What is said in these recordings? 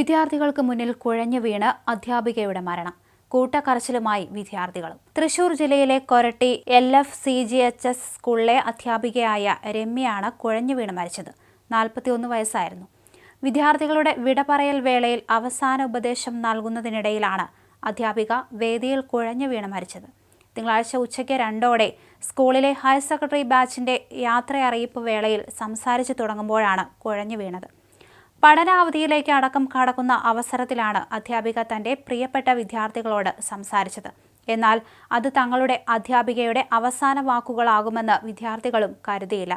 വിദ്യാർത്ഥികൾക്ക് മുന്നിൽ കുഴഞ്ഞു വീണ് അധ്യാപികയുടെ മരണം. കൂട്ടക്കരച്ചിലുമായി വിദ്യാർത്ഥികളും. തൃശൂർ ജില്ലയിലെ Koratty L F C G H S സ്കൂളിലെ അധ്യാപികയായ രമ്യയാണ് കുഴഞ്ഞു വീണ് മരിച്ചത്. നാൽപ്പത്തിയൊന്ന് വയസ്സായിരുന്നു. വിദ്യാർത്ഥികളുടെ വിട പറയൽ വേളയിൽ അവസാന ഉപദേശം നൽകുന്നതിനിടയിലാണ് അധ്യാപിക വേദിയിൽ കുഴഞ്ഞു വീണ് മരിച്ചത്. തിങ്കളാഴ്ച ഉച്ചയ്ക്ക് രണ്ടോടെ സ്കൂളിലെ ഹയർ സെക്കൻഡറി ബാച്ചിന്റെ യാത്രയറിയിപ്പ് വേളയിൽ സംസാരിച്ചു തുടങ്ങുമ്പോഴാണ് കുഴഞ്ഞു വീണത്. പഠനാവധിയിലേക്ക് അടക്കം കടക്കുന്ന അവസരത്തിലാണ് അധ്യാപിക തന്റെ പ്രിയപ്പെട്ട വിദ്യാർത്ഥികളോട് സംസാരിച്ചത്. എന്നാൽ അത് തങ്ങളുടെ അധ്യാപികയുടെ അവസാന വാക്കുകളാകുമെന്ന് വിദ്യാർത്ഥികളും കരുതിയില്ല.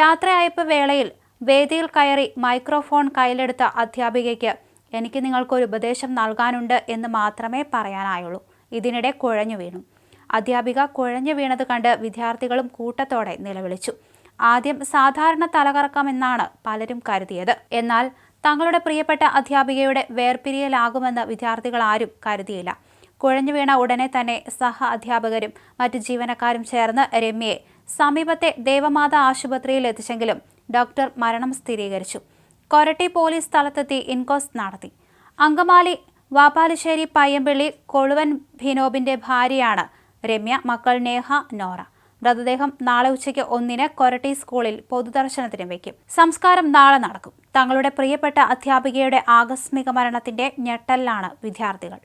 യാത്രയയപ്പ് വേളയിൽ വേദിയിൽ കയറി മൈക്രോഫോൺ കയ്യിലെടുത്ത അധ്യാപികയ്ക്ക് എനിക്ക് നിങ്ങൾക്കൊരു ഉപദേശം നൽകാനുണ്ട് എന്ന് മാത്രമേ പറയാനായുള്ളൂ. ഇതിനിടെ കുഴഞ്ഞു വീണു. അധ്യാപിക കുഴഞ്ഞു വീണത് കണ്ട് വിദ്യാർത്ഥികളും കൂട്ടത്തോടെ നിലവിളിച്ചു. ആദ്യം സാധാരണ തലകറക്കമെന്നാണ് പലരും കരുതിയത്. എന്നാൽ തങ്ങളുടെ പ്രിയപ്പെട്ട അധ്യാപികയുടെ വേർപിരിയലാകുമെന്ന് വിദ്യാർത്ഥികൾ ആരും കരുതിയില്ല. കുഴഞ്ഞു വീണ ഉടനെ തന്നെ സഹ അധ്യാപകരും മറ്റ് ജീവനക്കാരും ചേർന്ന് രമ്യയെ സമീപത്തെ ദേവമാത ആശുപത്രിയിൽ എത്തിച്ചെങ്കിലും ഡോക്ടർ മരണം സ്ഥിരീകരിച്ചു. കൊരട്ടി പോലീസ് സ്ഥലത്തെത്തി ഇൻകോസ് നടത്തി. അങ്കമാലി വാപ്പാലിശ്ശേരി പയ്യമ്പിള്ളി കൊളുവൻ ഭിനോബിന്റെ ഭാര്യയാണ് രമ്യ മക്കൾ നേഹ നോറ. മൃതദേഹം നാളെ ഉച്ചയ്ക്ക് ഒന്നിന് കൊരട്ടി സ്കൂളിൽ പൊതുദർശനത്തിന് വയ്ക്കും സംസ്കാരം നാളെ നടക്കും. തങ്ങളുടെ പ്രിയപ്പെട്ട അധ്യാപികയുടെ ആകസ്മിക മരണത്തിന്റെ ഞെട്ടലിലാണ് വിദ്യാർത്ഥികൾ.